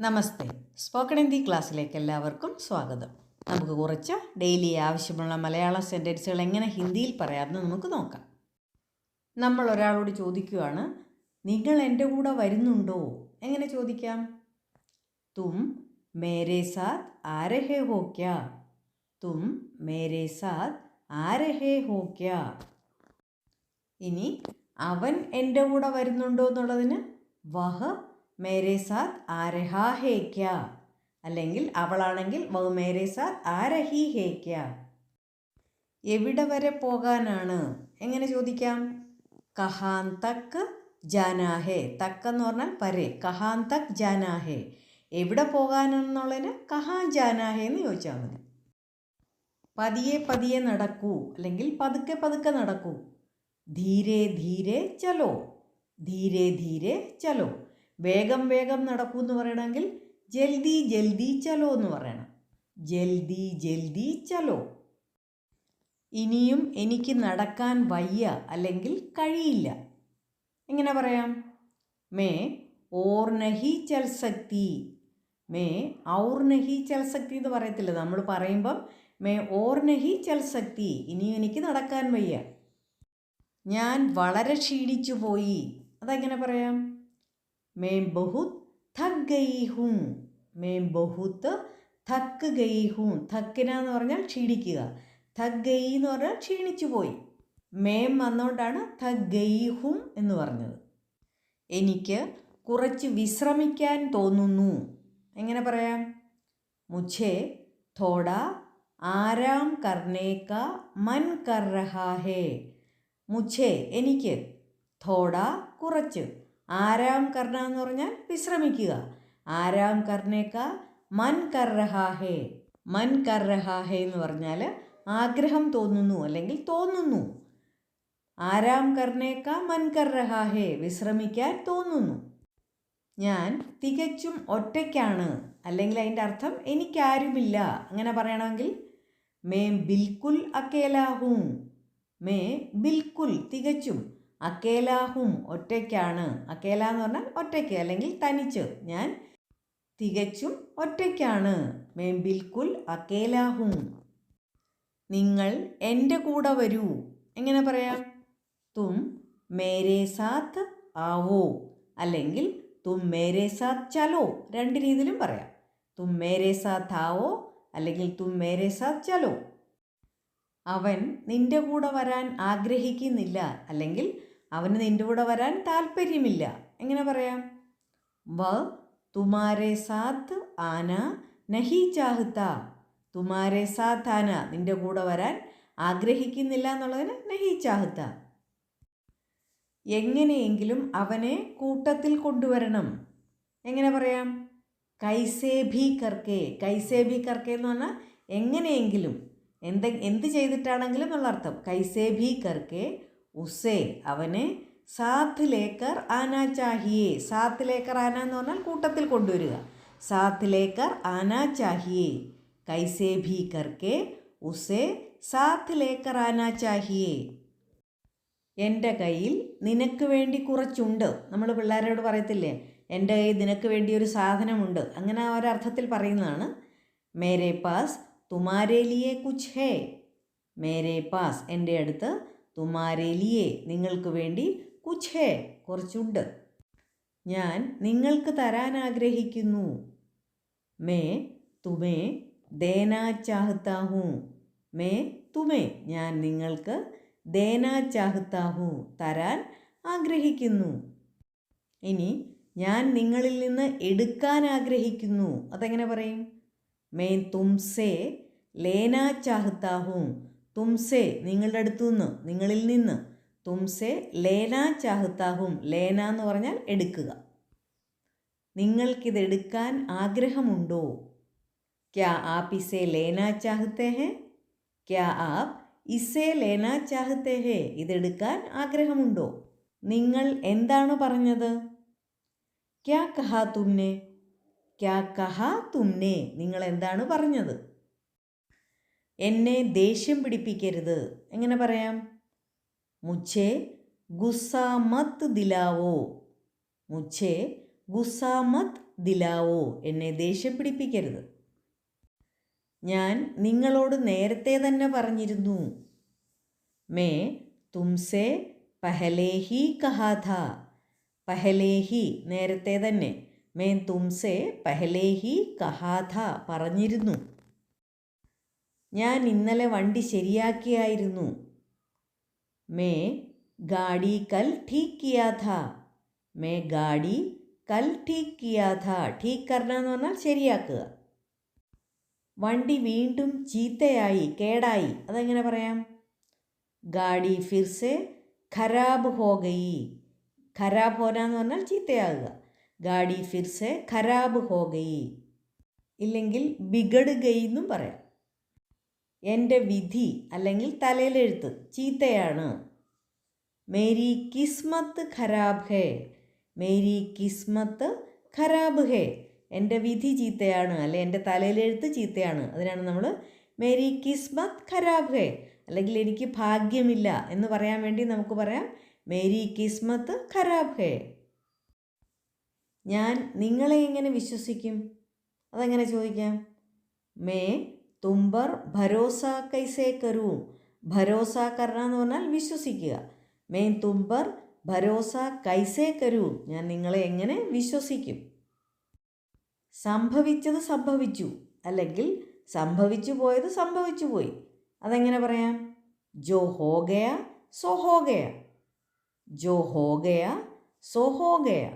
നമസ്തേ. Spoken Hindi ക്ലാസ്സിലേക്ക് എല്ലാവർക്കും സ്വാഗതം. നമുക്ക് കുറച്ച് ഡെയിലി ആവശ്യമുള്ള മലയാള സെന്റൻസുകൾ എങ്ങനെ ഹിന്ദിയിൽ പറയാമെന്ന് നമുക്ക് നോക്കാം. നമ്മൾ ഒരാളോട് ചോദിക്കുകയാണ് നിങ്ങൾ എന്റെ കൂടെ വരുന്നുണ്ടോ? എങ്ങനെ ചോദിക്കാം? തും മേരെ സാത്ത് ആരഹേ ഹോക്യ തും മേരെ സാത്ത് ആരഹേ ഹോക്യ ഇനി അവൻ എന്റെ കൂടെ വരുന്നുണ്ടോ? എന്നുള്ളതിന് വഹ് മേരെ സാത്ത് ആരഹാ ഹേ ക്യാ അല്ലെങ്കിൽ അവളാണെങ്കിൽ വൗ മേരെ സാത്ത് ആരഹി ഹേ ക്യാ എവിടെ വരെ പോകാനാണ്? എങ്ങനെ ചോദിക്കാം? കഹാൻ തക്ക് ജാനാഹേ തക്ക് എന്ന് പറഞ്ഞാൽ പരെ. കഹാൻ തക് ജാനാഹേ എവിടെ പോകാനെന്നുള്ളതിന് കഹാൻ ജാനാഹേ എന്ന് ചോദിച്ചാൽ മതി. പതിയെ പതിയെ നടക്കൂ. അല്ലെങ്കിൽ പതുക്കെ പതുക്കെ നടക്കൂ. ധീരെ ധീരെ ചലോ. ധീരെ ധീരെ ചലോ. വേഗം വേഗം നടക്കൂ എന്ന് പറയണമെങ്കിൽ ജൽദി ജൽദി ചലോ എന്ന് പറയണം. ജൽദി ജൽദി ചലോ. ഇനിയും എനിക്ക് നടക്കാൻ വയ്യ അല്ലെങ്കിൽ കഴിയില്ല. എങ്ങനെ പറയാം? മേ ഓർ നഹി ചൽ ശക്തി. മേ ഔർ നഹി ചൽ ശക്തി എന്ന് പറയത്തില്ല. നമ്മൾ പറയുമ്പം മേ ഓർ നഹി ചൽ ശക്തി. ഇനിയും എനിക്ക് നടക്കാൻ വയ്യ. ഞാൻ വളരെ ക്ഷീണിച്ചു പോയി. അതെങ്ങനെ പറയാം? मैं बहुत थक ഗയി ഹൂം मैं बहुत थक ഗയി ഹൂം थकന എന്ന് പറഞ്ഞാൽ ക്ഷീണിക്കുക. थक ഗയി എന്ന് പറഞ്ഞാൽ ക്ഷീണിച്ചു പോയി. മേം വന്നുകൊണ്ടാണ് थक ഗയി ഹൂം എന്ന് പറഞ്ഞത്. എനിക്ക് കുറച്ച് വിശ്രമിക്കാൻ തോന്നുന്നു. എങ്ങനെ പറയാം? മുഛേ തോട ആരാം കർണേക്ക മൻ കർ റഹാ ഹേ. മുഛേ എനിക്ക് തോട കുറച്ച് ആരാം കർണ എന്ന് പറഞ്ഞാൽ വിശ്രമിക്കുക. ആരാം കർണേക്ക മൻ കർഹാഹേ മൻ കർഹാഹേ എന്ന് പറഞ്ഞാൽ ആഗ്രഹം തോന്നുന്നു അല്ലെങ്കിൽ തോന്നുന്നു. ആരാം കർണേക്ക മൻ കർഹാഹേ വിശ്രമിക്കാൻ തോന്നുന്നു. ഞാൻ തികച്ചും ഒറ്റയ്ക്കാണ്. അല്ലെങ്കിൽ അതിന്റെ അർത്ഥം എനിക്കാരുമില്ല. അങ്ങനെ പറയണമെങ്കിൽ മേ ബിൽക്കുൽ അക്കേലാഹൂ. മേ ബിൽക്കുൽ തികച്ചും. അക്കേലാഹും ഒറ്റയ്ക്കാണ്. അക്കേല എന്ന് പറഞ്ഞാൽ ഒറ്റയ്ക്ക് അല്ലെങ്കിൽ തനിച്ച്. ഞാൻ തികച്ചും ഒറ്റയ്ക്കാണ്. മേ ബിൽക്കുൽ അക്കേലാഹും. നിങ്ങൾ എന്റെ കൂടെ വരൂ. എങ്ങനെ പറയാം? തും മേരെ സാത്ത് ആവോ? അല്ലെങ്കിൽ തും മേരെ സാത്ത് ചലോ? രണ്ട് രീതിയിലും പറയാം. തും മേരെ സാത്ത് ആവോ? അല്ലെങ്കിൽ തും മേരെ സാത്ത് ചലോ? അവൻ നിന്റെ കൂടെ വരാൻ ആഗ്രഹിക്കുന്നില്ല. അല്ലെങ്കിൽ അവന് നിന്റെ കൂടെ വരാൻ താല്പര്യമില്ല. എങ്ങനെ പറയാം? വ തുമാരെ സാത്ത് ആന നഹി ചാഹുത്ത തുമാരെ സാത്ത് ആന നിന്റെ കൂടെ വരാൻ ആഗ്രഹിക്കുന്നില്ല എന്നുള്ളതിന് നഹി ചാഹുത്ത എങ്ങനെയെങ്കിലും അവനെ കൂട്ടത്തിൽ കൊണ്ടുവരണം. എങ്ങനെ പറയാം? കൈസേ ഭി കർക്കെ. കൈസേ ഭി കർക്കെ എന്ന് പറഞ്ഞാൽ എങ്ങനെയെങ്കിലും. എന്ത് എന്ത് ചെയ്തിട്ടാണെങ്കിലും എന്നുള്ള അർത്ഥം. കൈസേ ഭി കർക്കെ ഉസേ അവനെ സാത്ത് ലേക്കർ ആന ചാഹിയേ സാത്ത് ലേക്കർ ആന എന്ന് പറഞ്ഞാൽ കൂട്ടത്തിൽ കൊണ്ടുവരിക. സാത്ത് ലേക്കർ ആന ചാഹിയേ കൈസേ ഭീ കർക്കെ ഉസേ സാത്ത് ലേക്കർ ആന ചാഹിയേ എന്റെ കയ്യിൽ നിനക്ക് വേണ്ടി കുറച്ചുണ്ട്. നമ്മൾ പിള്ളേരോട് പറയത്തില്ലേ എന്റെ കയ്യിൽ നിനക്ക് വേണ്ടി ഒരു സാധനമുണ്ട്. അങ്ങനെ ഒരർത്ഥത്തിൽ പറയുന്നതാണ് മേരെ പാസ് തുമാരേലിയെ കുച്ച് ഹേ. മേരെ പാസ് എന്റെ അടുത്ത് തുമാരേ ലിയേ നിങ്ങൾക്ക് വേണ്ടി കുച്ഛേ കുറച്ചുണ്ട്. ഞാൻ നിങ്ങൾക്ക് തരാൻ ആഗ്രഹിക്കുന്നു മേ തുമേ ദേനാ ചാഹത്താ മേ തുമേ ഞാൻ നിങ്ങൾക്ക് ദേനാ ചാഹത്താ തരാൻ ആഗ്രഹിക്കുന്നു. ഇനി ഞാൻ നിങ്ങളിൽ നിന്ന് എടുക്കാൻ ആഗ്രഹിക്കുന്നു. അതെങ്ങനെ പറയും? മേ തുംസേ ലേനാ ചാഹത്താ തുംസേ നിങ്ങളുടെ അടുത്തു നിന്ന് നിങ്ങളിൽ നിന്ന്. തുംസേ ലേന ചാഹത്താഹും ലേന എന്ന് പറഞ്ഞാൽ എടുക്കുക. നിങ്ങൾക്കിത് എടുക്കാൻ ആഗ്രഹമുണ്ടോ? ക്യാ ആപ്പ് ഇസേ ലേന ചാഹത്തെ ഹേ? ക്യാ ആപ്പ് ഇസേ ലേന ചാഹത്തെ ഹേ? ഇതെടുക്കാൻ ആഗ്രഹമുണ്ടോ? നിങ്ങൾ എന്താണ് പറഞ്ഞത്? ക്യാ കഹാ തുമ്നെ ക്യാ കഹാ തുമ്നെ നിങ്ങൾ എന്താണ് പറഞ്ഞത്? എന്നെ ദേഷ്യം പിടിപ്പിക്കരുത്. എങ്ങനെ പറയാം? മുച്ചേ ഗുസ്സ മത്ത് ദിലാവോ. മുച്ചേ ഗുസ്സ മത്ത് ദിലാവോ. എന്നെ ദേഷ്യം പിടിപ്പിക്കരുത്. ഞാൻ നിങ്ങളോട് നേരത്തെ തന്നെ പറഞ്ഞിരുന്നു. മേ തുംസെ പഹലേഹി കഹാഥ. പഹലേഹി നേരത്തെ തന്നെ. മേ തുംസെ പഹലേഹി കഹാഥ പറഞ്ഞിരുന്നു. ഞാൻ ഇന്നലെ വണ്ടി ശരിയാക്കിയായിരുന്നു. മേ ഗാഡി കൽ ഠീക്ക് കിയാ മേ ഗാഡി കൽ ഠീക്ക് കിയാ ഥാ ഠീക്ക് കർണ എന്ന് പറഞ്ഞാൽ ശരിയാക്കുക. വണ്ടി വീണ്ടും ചീത്തയായി കേടായി. അതെങ്ങനെ പറയാം? ഗാഡി ഫിർസെ ഖരാബ് ഹോഗയി ഖരാബ് ഹോന എന്ന് പറഞ്ഞാൽ ചീത്തയാകുക. ഗാഡി ഫിർസെ ഖരാബ് ഹോഗയി ഇല്ലെങ്കിൽ ബിഗഡ് ഗൈ എന്നും പറയാം. എന്റെ വിധി അല്ലെങ്കിൽ തലയിലെഴുത്ത് ചീത്തയാണ്. മേരി കിസ്മത്ത് ഖരാബ് ഹേ. മേരി കിസ്മത്ത് ഖരാബ് ഹേ. എന്റെ വിധി ചീത്തയാണ് അല്ലെ എന്റെ തലയിലെഴുത്ത് ചീത്തയാണ്. അതിനാണ് നമ്മൾ മേരി കിസ്മത്ത് ഖരാബ് ഹേ. അല്ലെങ്കിൽ എനിക്ക് ഭാഗ്യമില്ല എന്ന് പറയാൻ വേണ്ടി നമുക്ക് പറയാം മേരി കിസ്മത്ത് ഖരാബ് ഹേ. ഞാൻ നിങ്ങളെ എങ്ങനെ വിശ്വസിക്കും? അതെങ്ങനെ ചോദിക്കാം? മേ തുമ്പർ ഭരോസ കൈസേ കരൂ. ഭരോസ കരണ എന്ന് പറഞ്ഞാൽ വിശ്വസിക്കുക. മെയിൻ തുമ്പർ ഭരോസ കൈസേ കരൂ. ഞാൻ നിങ്ങളെ എങ്ങനെ വിശ്വസിക്കും? സംഭവിച്ചത് സംഭവിച്ചു. അല്ലെങ്കിൽ സംഭവിച്ചു പോയത് സംഭവിച്ചു പോയി. അതെങ്ങനെ പറയാം? ജോ ഹോഗയ സോ ഹോഗയ ജോ ഹോഗയ സോ ഹോഗയ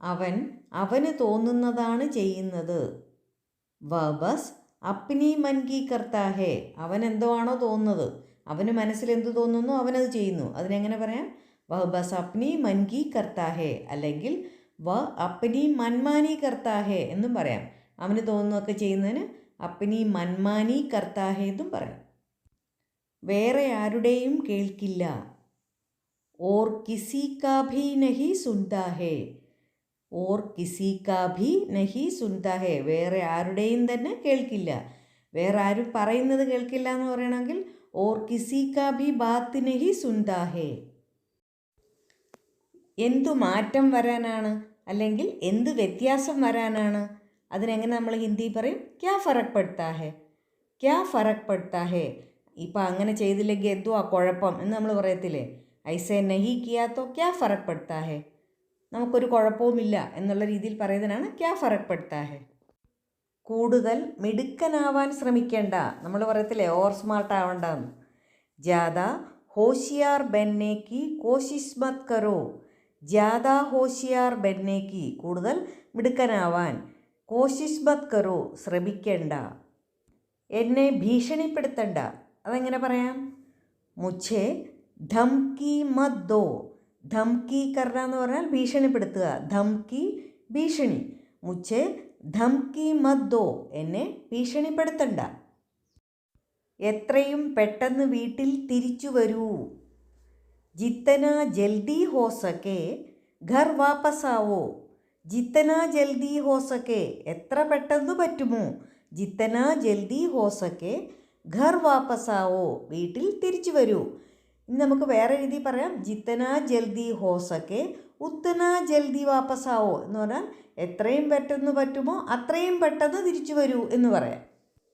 അവൻ അവന് തോന്നുന്നതാണ് ചെയ്യുന്നത്. വ ബസ് അപ്നി മൻകി കർത്താ ഹേ അവൻ എന്തോ ആണോ തോന്നുന്നത്? അവന് മനസ്സിൽ എന്ത് തോന്നുന്നു അവനത് ചെയ്യുന്നു. അതിനെങ്ങനെ പറയാം? വ ബസ് അപ്നി മൻകി കർത്താ ഹേ അല്ലെങ്കിൽ വ അപ്നി മൻമാനി കർത്താ ഹേ എന്നും പറയാം. അവന് തോന്നുകയൊക്കെ ചെയ്യുന്നതിന് അപ്നി മൻമാനി കർത്താ ഹേ എന്നും പറയാം. വേറെ ആരുടെയും കേൾക്കില്ല. ഓർ കിസി കാഭി നഹി സുൻതാ ഹേ ഓർ കിസി കാഭി നഹി സുൻതാ ഹേ. വേറെ ആരുടെയും തന്നെ കേൾക്കില്ല. വേറെ ആരും പറയുന്നത് കേൾക്കില്ല എന്ന് പറയണമെങ്കിൽ ഓർ കിസി കാഭി ബാത്ത് നഹി സുൻതാ ഹേ. എന്തു മാറ്റം വരാനാണ്? അല്ലെങ്കിൽ എന്ത് വ്യത്യാസം വരാനാണ്? അതിനെങ്ങനെ നമ്മൾ ഹിന്ദി പറയും? ക്യാ ഫറക് പെടുത്താ ക്യാ ഫറക് പെടുത്താ ഇപ്പം അങ്ങനെ ചെയ്തില്ലെങ്കിൽ എന്തുവാ കുഴപ്പം എന്ന് നമ്മൾ പറയത്തില്ലേ? ഐസെ നഹി കിയാത്തോ ക്യാ ഫറക് പെടുത്താ നമുക്കൊരു കുഴപ്പവുമില്ല എന്നുള്ള രീതിയിൽ പറയുന്നതിനാണ് ക്യാ ഫറക് പെടുത്താ കൂടുതൽ മിടുക്കനാവാൻ ശ്രമിക്കേണ്ട നമ്മൾ പറയത്തില്ലേ ഓവർ സ്മാർട്ട് ആവണ്ടെന്ന് ജാദ ഹോഷിയാർ ബെന്നേക്ക് കോശിഷ് മത് കരോ. ജാദ ഹോഷിയാർ ബെന്നേക്ക് കൂടുതൽ മിടുക്കനാവാൻ കോശിഷ് കരോ ശ്രമിക്കേണ്ട. എന്നെ ഭീഷണിപ്പെടുത്തണ്ട. അതെങ്ങനെ പറയാം? മുച്ഛേ ധംകി മത് ദോ. ധംകി കർണ എന്ന് പറഞ്ഞാൽ ഭീഷണിപ്പെടുത്തുക. ധംകി ഭീഷണി. മുച്ചേ ധംകി മദ്ദോ. എന്നെ ഭീഷണിപ്പെടുത്തണ്ട. എത്രയും പെട്ടെന്ന് വീട്ടിൽ തിരിച്ചു വരൂ. ജിത്തന ജൽദി ഹോസക്കെ ഘർ വാപ്പസാവോ. ജിത്തന ജൽദി ഹോസക്കെ എത്ര പെട്ടെന്ന് പറ്റുമോ? ജിത്തന ജൽദി ഹോസക്കെ ഘർ വാപ്പസാവോ. വീട്ടിൽ തിരിച്ചു വരൂ. ഇനി നമുക്ക് വേറെ രീതിയിൽ പറയാം. ജിത്തന ജൽദി ഹോസൊക്കെ ഉത്തന ജൽദി വാപ്പസാവോ എന്ന് പറഞ്ഞാൽ എത്രയും പെട്ടെന്ന് പറ്റുമോ അത്രയും പെട്ടെന്ന് തിരിച്ചു വരൂ എന്ന് പറയാം.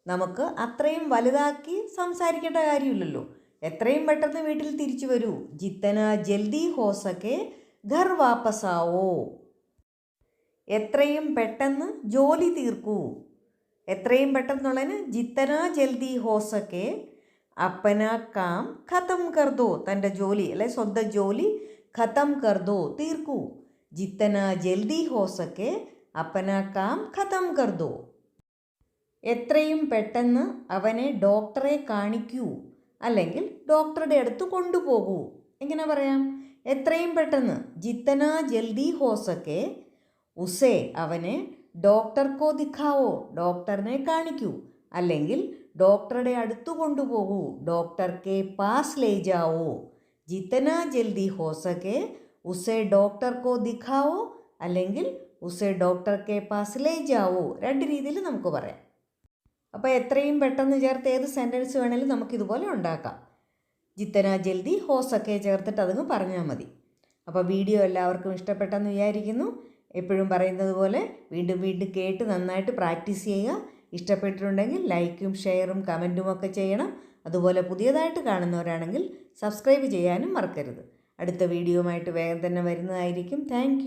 നമുക്ക് അത്രയും വലുതാക്കി സംസാരിക്കേണ്ട കാര്യമില്ലല്ലോ. എത്രയും പെട്ടെന്ന് വീട്ടിൽ തിരിച്ചു വരൂ. ജിത്തന ജൽദി ഹോസക്കെ ഘർ വാപ്പസാവോ. എത്രയും പെട്ടെന്ന് ജോലി തീർക്കൂ. എത്രയും പെട്ടെന്നുള്ളതിന് ജിത്തന ജൽദി ഹോ സക്കെ അപ്പന കാം ഖത്തം കർദോ തന്റെ ജോലി അല്ലെ സ്വന്തം ജോലി ഖത്തം കർദോ തീർക്കൂ. ജിത്തന ജൽദി ഹോ അപ്പന കാം ഖത്തം കർദോ. എത്രയും പെട്ടെന്ന് അവനെ ഡോക്ടറെ കാണിക്കൂ അല്ലെങ്കിൽ ഡോക്ടറുടെ അടുത്ത് കൊണ്ടുപോകൂ. എങ്ങനെ പറയാം? എത്രയും പെട്ടെന്ന് ജിത്തന ജൽദി ഹോ സക്കെ ഉസേ അവനെ ഡോക്ടർക്കോ ദിഖാവോ ഡോക്ടറിനെ കാണിക്കൂ. അല്ലെങ്കിൽ ഡോക്ടറുടെ അടുത്ത് കൊണ്ടുപോകൂ. ഡോക്ടർക്ക് പാസ് ലേ ജാവോ ജിത്തന ജൽദി ഹോ സക്കെ ഉസേ ഡോക്ടർക്കോ ദിഖാവോ അല്ലെങ്കിൽ ഉസെ ഡോക്ടർ കെ പാസ് ലേ ജാവോ രണ്ട് രീതിയിൽ നമുക്ക് പറയാം. അപ്പോൾ എത്രയും പെട്ടെന്ന് ചേർത്ത് ഏത് സെന്റൻസ് വേണമെങ്കിലും നമുക്കിതുപോലെ ഉണ്ടാക്കാം. ജിത്തന ജൽദി ഹോസൊക്കെ ചേർത്തിട്ട് അതങ്ങ് പറഞ്ഞാൽ മതി. അപ്പോൾ വീഡിയോ എല്ലാവർക്കും ഇഷ്ടപ്പെട്ടെന്ന് വിചാരിക്കുന്നു. എപ്പോഴും പറയുന്നത് പോലെ വീണ്ടും വീണ്ടും കേട്ട് നന്നായിട്ട് പ്രാക്ടീസ് ചെയ്യുക. ഇഷ്ടപ്പെട്ടിട്ടുണ്ടെങ്കിൽ ലൈക്കും ഷെയറും കമന്റും ഒക്കെ ചെയ്യണം. അതുപോലെ പുതിയതായിട്ട് കാണുന്നവരാണെങ്കിൽ സബ്സ്ക്രൈബ് ചെയ്യാനും മറക്കരുത്. അടുത്ത വീഡിയോയുമായിട്ട് വേഗം തന്നെ വരുന്നതായിരിക്കും. താങ്ക്